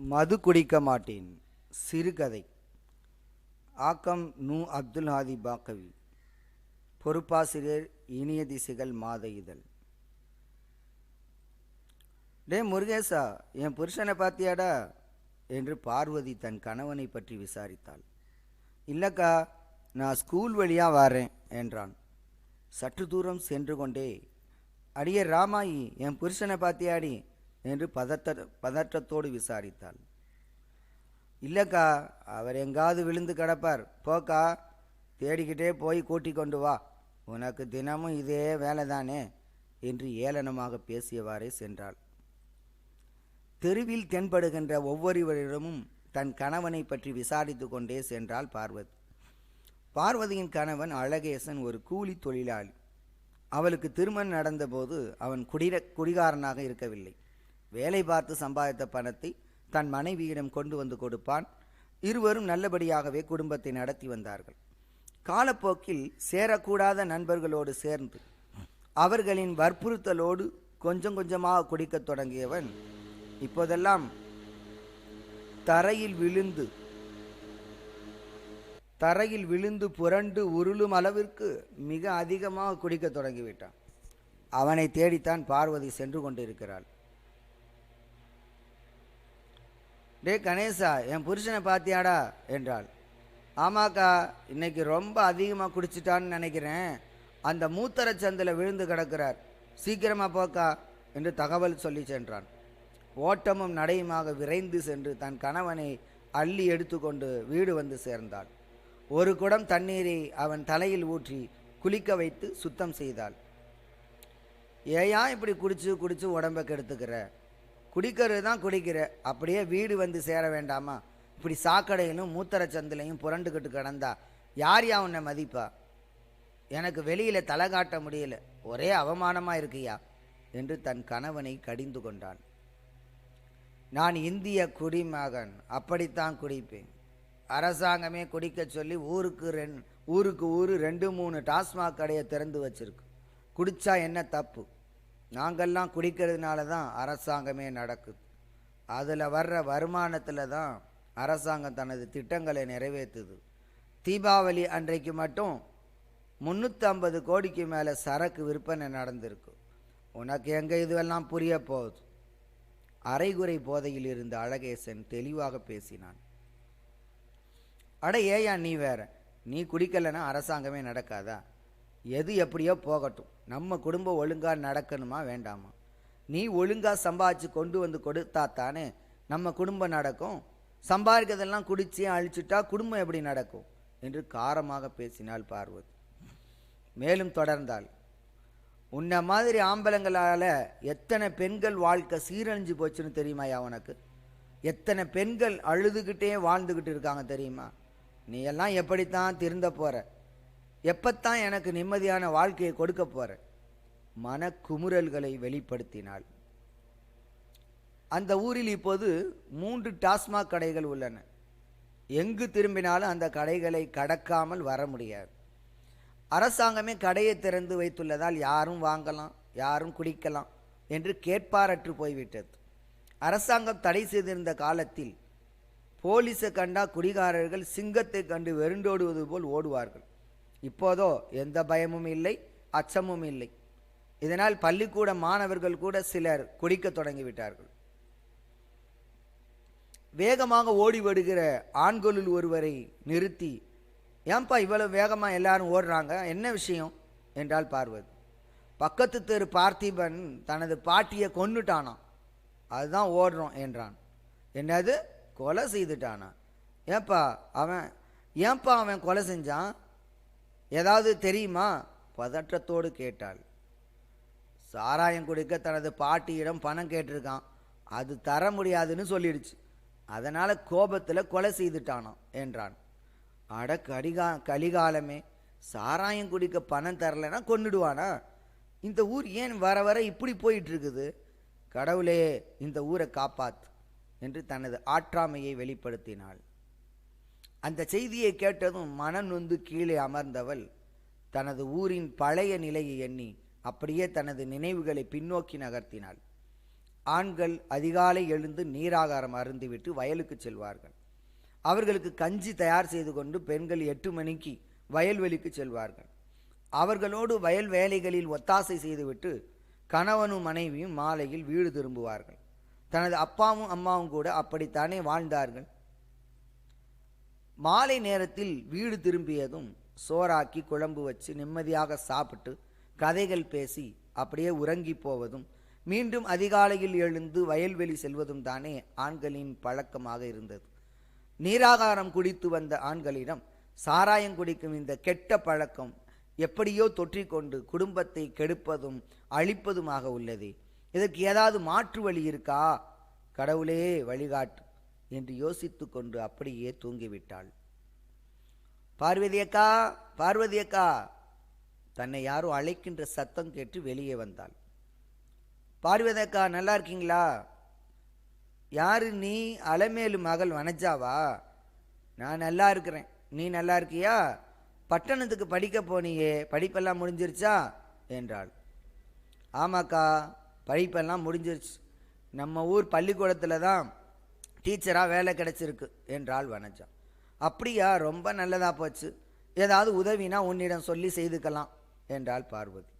மது குடிக்க மாட்டேன். சிறுகதை. ஆக்கம் நூ அப்துல் ஹாதி பாக்கவி பொறுப்பாசிரியர் இனிய திசைகள் மாத இதழ். டே முருகேசா என் புருஷனை பார்த்தியாடா என்று பார்வதி தன் கணவனை பற்றி விசாரித்தாள். இல்லக்கா நான் ஸ்கூல் வழியாக வரேன் என்றான். சற்று தூரம் சென்று கொண்டே அடியே ராமாயி என் புருஷனை பார்த்தியாடி என்று பதட்ட பதற்றத்தோடு விசாரித்தாள். இல்லைக்கா அவர் எங்காவது விழுந்து கிடப்பார். போக்கா தேடிக்கிட்டே போய் கூட்டி கொண்டு வா. உனக்கு தினமும் இதே வேலை தானே என்று ஏளனமாக பேசியவாறே சென்றாள். தெருவில் தென்படுகின்ற ஒவ்வொருவரிடமும் தன் கணவனை பற்றி விசாரித்து கொண்டே சென்றாள் பார்வதி. பார்வதியின் கணவன் அழகேசன் ஒரு கூலி தொழிலாளி. அவளுக்கு திருமணம் நடந்தபோது அவன் குடிர குடிகாரனாக இருக்கவில்லை. வேலை பார்த்து சம்பாதித்த பணத்தை தன் மனைவியிடம் கொண்டு வந்து கொடுப்பான். இருவரும் நல்லபடியாகவே குடும்பத்தை நடத்தி வந்தார்கள். காலப்போக்கில் சேரக்கூடாத நண்பர்களோடு சேர்ந்து அவர்களின் வற்புறுத்தலோடு கொஞ்சம் கொஞ்சமாக குடிக்கத் தொடங்கியவன் இப்போதெல்லாம் தரையில் விழுந்து தரையில் விழுந்து புரண்டு உருளும் அளவிற்கு மிக அதிகமாக குடிக்கத் தொடங்கிவிட்டான். அவனை தேடித்தான் பார்வதி சென்று கொண்டிருக்கிறாள். டே கணேசா என் புருஷனை பார்த்தியாடா என்றாள். ஆமாக்கா இன்னைக்கு ரொம்ப அதிகமாக குடிச்சிட்டான்னு நினைக்கிறேன். அந்த மூத்தர சந்தில் விழுந்து கிடக்கிறார். சீக்கிரமாக போக்கா என்று தகவல் சொல்லி சென்றான். ஓட்டமும் நடையுமாக விரைந்து சென்று தன் கணவனை அள்ளி எடுத்துக்கொண்டு வீடு வந்து சேர்ந்தாள். ஒரு குடம் தண்ணீரை அவன் தலையில் ஊற்றி குளிக்க வைத்து சுத்தம் செய்தாள். ஏயா இப்படி குடிச்சு குடிச்சு உடம்ப கெடுத்துக்கிற? குடிக்கிறது தான் குடிக்கிற. அப்படியே வீடு வந்து சேர வேண்டாமா? இப்படி சாக்கடையிலும் மூத்தர சந்திலையும் புரண்டுக்கிட்டு கிடந்தா யார் யா உன்னை மதிப்பா? எனக்கு வெளியில் தலை காட்ட முடியல. ஒரே அவமானமாக இருக்கியா? என்று தன் கணவனை கடிந்து கொண்டான். நான் இந்திய குடிமகன் அப்படித்தான் குடிப்பேன். அரசாங்கமே குடிக்க சொல்லி ஊருக்கு ரெண் ஊருக்கு ஊர் ரெண்டு மூணு டாஸ்மாக் கடையை திறந்து வச்சிருக்கு. குடித்தா என்ன தப்பு? நாங்கள்லாம் குடிக்கிறதுனால தான் அரசாங்கமே நடக்குது. அதில் வர்ற வருமானத்தில் தான் அரசாங்கம் தனது திட்டங்களை நிறைவேற்றுது தீபாவளி அன்றைக்கு மட்டும் முந்நூற்றம்பது கோடிக்கு மேலே சரக்கு விற்பனை நடந்திருக்கு. உனக்கு எங்கே இதுவெல்லாம் புரிய போகுது? அரைகுறை போதையில் இருந்த அழகேசன் தெளிவாக பேசினான். அட ஏயா நீ வேற. நீ குடிக்கலைன்னா அரசாங்கமே நடக்காதா? எது எப்படியோ போகட்டும். நம்ம குடும்பம் ஒழுங்காக நடக்கணுமா வேண்டாமா? நீ ஒழுங்காக சம்பாதிச்சு கொண்டு வந்து கொடுத்தா தானே நம்ம குடும்பம் நடக்கும். சம்பாதிக்கிறதெல்லாம் குடிச்சு அழிச்சுட்டா குடும்பம் எப்படி நடக்கும்? என்று காரமாக பேசினாள் பார்வதி. மேலும் தொடர்ந்தாள். உன்னை மாதிரி ஆம்பளங்களால் எத்தனை பெண்கள் வாழ்க்கை சீரழிஞ்சு போச்சுன்னு தெரியுமாயா உனக்கு? எத்தனை பெண்கள் அழுதுகிட்டே வாழ்ந்துக்கிட்டு இருக்காங்க தெரியுமா? நீ எல்லாம் எப்படித்தான் திருந்த போற? எப்பத்தான் எனக்கு நிம்மதியான வாழ்க்கையை கொடுக்க போற மனக்குமுறல்களை வெளிப்படுத்தினாள் அந்த ஊரில் இப்போது மூன்று டாஸ்மாக் கடைகள் உள்ளன. எங்கு திரும்பினாலும் அந்த கடைகளை கடக்காமல் வர முடியாது. அரசாங்கமே கடையை திறந்து வைத்துள்ளதால் யாரும் வாங்கலாம் யாரும் குடிக்கலாம் என்று கேட்பாரற்று போய்விட்டது. அரசாங்கம் தடை செய்திருந்த காலத்தில் போலீஸை கண்டா குடிகாரர்கள் சிங்கத்தை கண்டு வெருண்டோடுவது போல் ஓடுவார்கள். இப்போதோ எந்த பயமும் இல்லை அச்சமும் இல்லை. இதனால் பள்ளிக்கூட மாணவர்கள் கூட சிலர் குடிக்க தொடங்கிவிட்டார்கள். வேகமாக ஓடி வருகிற ஆண்களுள் ஒருவரை நிறுத்தி ஏன்பா இவ்வளவு வேகமாக எல்லாரும் ஓடுறாங்க? என்ன விஷயம்? என்றால் பார்வதி. பக்கத்து தெரு பார்த்திபன் தனது பாட்டியை கொன்னுட்டானாம். அதுதான் ஓடுறோம் என்றான். என்னது? கொலை செய்துட்டானா? ஏப்பா அவன் ஏன்பா அவன் கொலை செஞ்சான்? ஏதாவது தெரியுமா? பதற்றத்தோடு கேட்டாள். சாராயம் குடிக்க தனது பாட்டியிடம் பணம் கேட்டிருக்கான். அது தர முடியாதுன்னு சொல்லிடுச்சு. அதனால் கோபத்தில் கொலை செய்துட்டானான் என்றான். அட கடிகா கலிகாலமே சாராயம் குடிக்க பணம் தரலைன்னா கொண்டுடுவானா இந்த ஊர் ஏன் வர வர இப்படி போயிட்டுருக்குது? கடவுளே இந்த ஊரை காப்பாத் என்று தனது ஆற்றாமையை வெளிப்படுத்தினாள். அந்த செய்தியை கேட்டதும் மனம் நொந்து கீழே அமர்ந்தவள் தனது ஊரின் பழைய நிலையை எண்ணி அப்படியே தனது நினைவுகளை பின்னோக்கி நகர்த்தினாள். ஆண்கள் அதிகாலை எழுந்து நீராகாரம் அருந்துவிட்டு வயலுக்கு செல்வார்கள். அவர்களுக்கு கஞ்சி தயார் செய்து கொண்டு பெண்கள் எட்டு மணிக்கு வயல்வெளிக்கு செல்வார்கள். அவர்களோடு வயல் வேலைகளில் ஒத்தாசை செய்துவிட்டு கணவனும் மனைவியும் மாலையில் வீடு திரும்புவார்கள். தனது அப்பாவும் அம்மாவும் கூட அப்படித்தானே வாழ்ந்தார்கள். மாலை நேரத்தில் வீடு திரும்பியதும் சோறாக்கி குழம்பு வச்சு நிம்மதியாக சாப்பிட்டு கதைகள் பேசி அப்படியே உறங்கி போவதும் மீண்டும் அதிகாலையில் எழுந்து வயல்வெளி செல்வதும் தானே ஆண்களின் பழக்கமாக இருந்தது. நீராகாரம் குடித்து வந்த ஆண்களிடம் சாராயம் குடிக்கும் இந்த கெட்ட பழக்கம் எப்படியோ தொற்றிக்கொண்டு குடும்பத்தை கெடுப்பதும் அழிப்பதுமாக உள்ளது. இதற்கு ஏதாவது மாற்று வழி இருக்கா? கடவுளே வழிகாட்டு. என்று யோசித்து கொண்டு அப்படியே தூங்கிவிட்டாள். பார்வதி அக்கா பார்வதி அக்கா தன்னை யாரோ அழைக்கின்ற சத்தம் கேட்டு வெளியே வந்தாள். பார்வதி அக்கா நல்லா இருக்கீங்களா? யாரு நீ? அலமேலு மகள் வனஜாவா? நான் நல்லா இருக்கிறேன். நீ நல்லா இருக்கியா? பட்டணத்துக்கு படிக்க போனியே. படிப்பெல்லாம் முடிஞ்சிருச்சா? என்றாள். ஆமாக்கா படிப்பெல்லாம் முடிஞ்சிருச்சு. நம்ம ஊர் பள்ளிக்கூடத்தில் தான் டீச்சராக வேலை கிடைச்சிருக்கு என்றாள் வனஜா. அப்படியா ரொம்ப நல்லதாக போச்சு. ஏதாவது உதவினா உன்னிடம் சொல்லி செய்துக்கலாம் என்றாள் பார்வதி.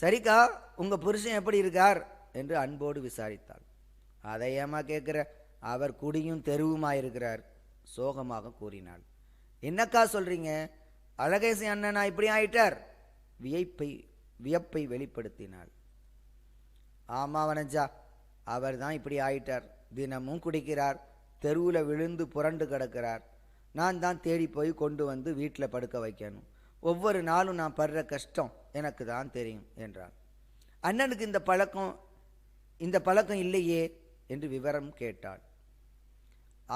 சரிக்கா உங்கள் புருஷன் எப்படி இருக்கார்? என்று அன்போடு விசாரித்தாள். அதை ஏமா கேட்குற அவர் குடியும் தெருவுமா இருக்கிறார் சோகமாக கூறினாள். என்னக்கா சொல்கிறீங்க அழகேசி அண்ணனா இப்படி ஆயிட்டார்? வியப்பை வியப்பை வெளிப்படுத்தினாள். ஆமா வனஜா அவர் தான் இப்படி ஆயிட்டார். தினமும் குடிக்கிறார் தெருவில் விழுந்து புரண்டு கிடக்கிறார். நான் தான் தேடி போய் கொண்டு வந்து வீட்டில் படுக்க வைக்கணும். ஒவ்வொரு நாளும் நான் படுற கஷ்டம் எனக்கு தான் தெரியும் என்றார் அண்ணனுக்கு இந்த பழக்கம் இந்த பழக்கம் இல்லையே என்று விவரம் கேட்டாள்.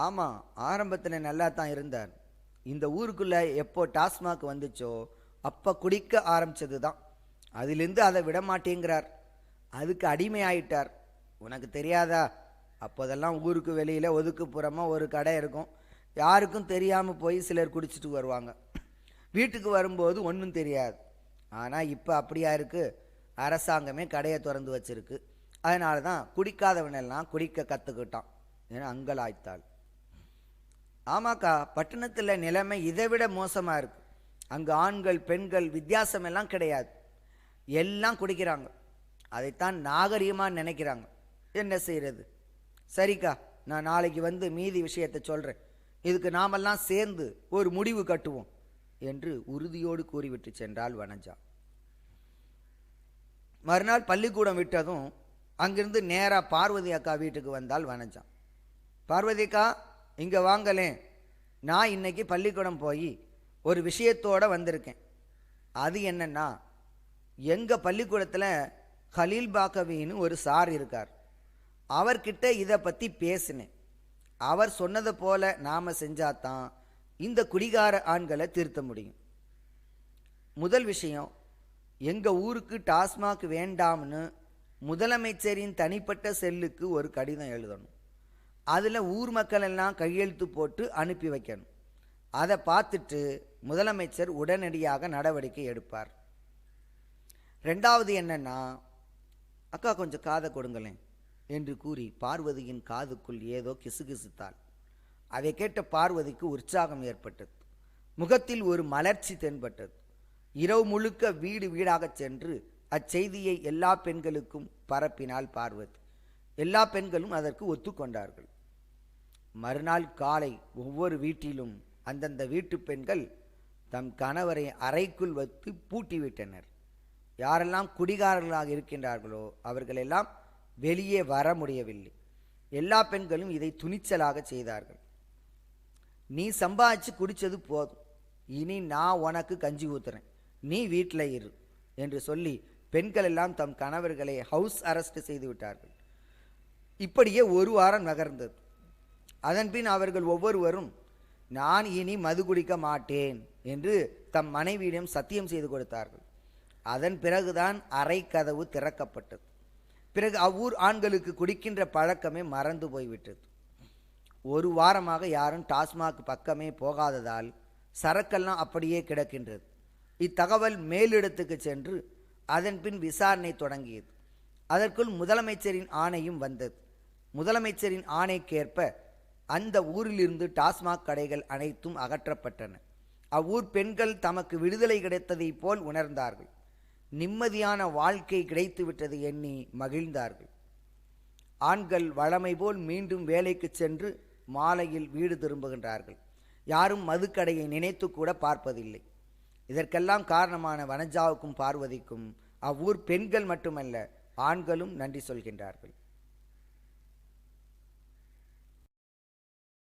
ஆமாம் ஆரம்பத்தில் நல்லா தான் இருந்தார். இந்த ஊருக்குள்ளே எப்போ டாஸ்மாக் வந்துச்சோ அப்போ குடிக்க ஆரம்பித்தது தான். அதிலிருந்து அதை விட மாட்டேங்கிறார். அதுக்கு அடிமை ஆயிட்டார் உனக்கு தெரியாதா? அப்போதெல்லாம் ஊருக்கு வெளியில் ஒதுக்குப்புறமாக ஒரு கடை இருக்கும். யாருக்கும் தெரியாமல் போய் சிலர் குடிச்சிட்டு வருவாங்க. வீட்டுக்கு வரும்போது ஒன்றும் தெரியாது. ஆனால் இப்போ அப்படியா இருக்குது அரசாங்கமே கடையை திறந்து வச்சிருக்கு. அதனால தான் குடிக்காதவனெல்லாம் குடிக்க கற்றுக்கிட்டான் ஏன்னா அங்கலாய்த்தாள். ஆமாக்கா பட்டணத்தில் நிலைமை இதை விட மோசமாக இருக்குது அங்கே ஆண்கள் பெண்கள் வித்தியாசம் எல்லாம் கிடையாது. எல்லாம் குடிக்கிறாங்க. அதைத்தான் நாகரிகமாக நினைக்கிறாங்க. என்ன செய்கிறது சரிக்கா நான் நாளைக்கு வந்து மீதி விஷயத்தை சொல்கிறேன் இதுக்கு நாமெல்லாம் சேர்ந்து ஒரு முடிவு கட்டுவோம் என்று உறுதியோடு கூறிவிட்டு சென்றாள் வனஜா. மறுநாள் பள்ளிக்கூடம் விட்டதும் அங்கிருந்து நேராக பார்வதி அக்கா வீட்டுக்கு வந்தால் வனஜா. பார்வதி அக்கா இங்கே வாங்கலேன் நான் இன்னைக்கு பள்ளிக்கூடம் போய் ஒரு விஷயத்தோட வந்திருக்கேன். அது என்னன்னா எங்கள் பள்ளிக்கூடத்தில் ஹலீல் பாக்கவின்னு ஒரு சார் இருக்கார். அவர்கிட்ட இதை பற்றி பேசினேன். அவர் சொன்னதை போல நாம் செஞ்சாதான் இந்த குடிகார ஆண்களை திருத்த முடியும். முதல் விஷயம் எங்கள் ஊருக்கு டாஸ்மாக் வேண்டாம்னு முதலமைச்சரின் தனிப்பட்ட செல்லுக்கு ஒரு கடிதம் எழுதணும். அதில் ஊர் மக்கள் எல்லாம் கையெழுத்து போட்டு அனுப்பி வைக்கணும். அதை பார்த்துட்டு முதலமைச்சர் உடனடியாக நடவடிக்கை எடுப்பார். ரெண்டாவது என்னென்னா அக்கா கொஞ்சம் காதை கொடுங்களேன். என்று கூறி பார்வதியின் காதுக்குள் ஏதோ கிசுகிசுத்தாள். அதை கேட்ட பார்வதிக்கு உற்சாகம் ஏற்பட்டது. முகத்தில் ஒரு மலர்ச்சி தென்பட்டது. இரவு முழுக்க வீடு வீடாகச் சென்று அச்செய்தியை எல்லா பெண்களுக்கும் பரப்பினாள் பார்வதி. எல்லா பெண்களும் அதற்கு ஒத்துக்கொண்டார்கள். மறுநாள் காலை ஒவ்வொரு வீட்டிலும் அந்தந்த வீட்டு பெண்கள் தம் கணவரை அறைக்குள் வைத்து பூட்டிவிட்டனர் யாரெல்லாம் குடிகாரர்களாக இருக்கின்றார்களோ அவர்களெல்லாம் வெளியே வர முடியவில்லை. எல்லா பெண்களும் இதை துணிச்சலாக செய்தார்கள். நீ சம்பாதிச்சு குடிச்சது போதும். இனி நான் உனக்கு கஞ்சி ஊத்துறேன். நீ வீட்டில் இரு என்று சொல்லி பெண்கள் எல்லாம் தம் கணவர்களை ஹவுஸ் அரெஸ்ட் செய்து விட்டார்கள். இப்படியே ஒரு வாரம் நகர்ந்தது. அதன்பின் அவர்கள் ஒவ்வொருவரும் நான் இனி மது குடிக்க மாட்டேன் என்று தம் மனைவியிடம் சத்தியம் செய்து கொடுத்தார்கள். அதன் பிறகுதான் அறை கதவு திறக்கப்பட்டது. பிறகு அவ்வூர் ஆண்களுக்கு குடிக்கின்ற பழக்கமே மறந்து போய்விட்டது. ஒரு வாரமாக யாரும் டாஸ்மாக் பக்கமே போகாததால் சரக்கெல்லாம் அப்படியே கிடக்கின்றது. இத்தகவல் மேலிடத்துக்கு சென்று அதன் பின் விசாரணை தொடங்கியது. அதற்குள் முதலமைச்சரின் ஆணையும் வந்தது. முதலமைச்சரின் ஆணைக்கேற்ப அந்த ஊரிலிருந்து டாஸ்மாக் கடைகள் அனைத்தும் அகற்றப்பட்டன. அவ்வூர் பெண்கள் தமக்கு விடுதலை கிடைத்ததைப் போல் உணர்ந்தார்கள். நிம்மதியான வாழ்க்கை கிடைத்துவிட்டது எண்ணி மகிழ்ந்தார்கள். ஆண்கள் வழமை போல் மீண்டும் வேலைக்கு சென்று மாலையில் வீடு திரும்புகின்றார்கள். யாரும் மதுக்கடையை நினைத்து கூட பார்ப்பதில்லை. இதற்கெல்லாம் காரணமான வனஜாவுக்கும் பார்வதிக்கும் அவ்வூர் பெண்கள் மட்டுமல்ல ஆண்களும் நன்றி சொல்கின்றார்கள்.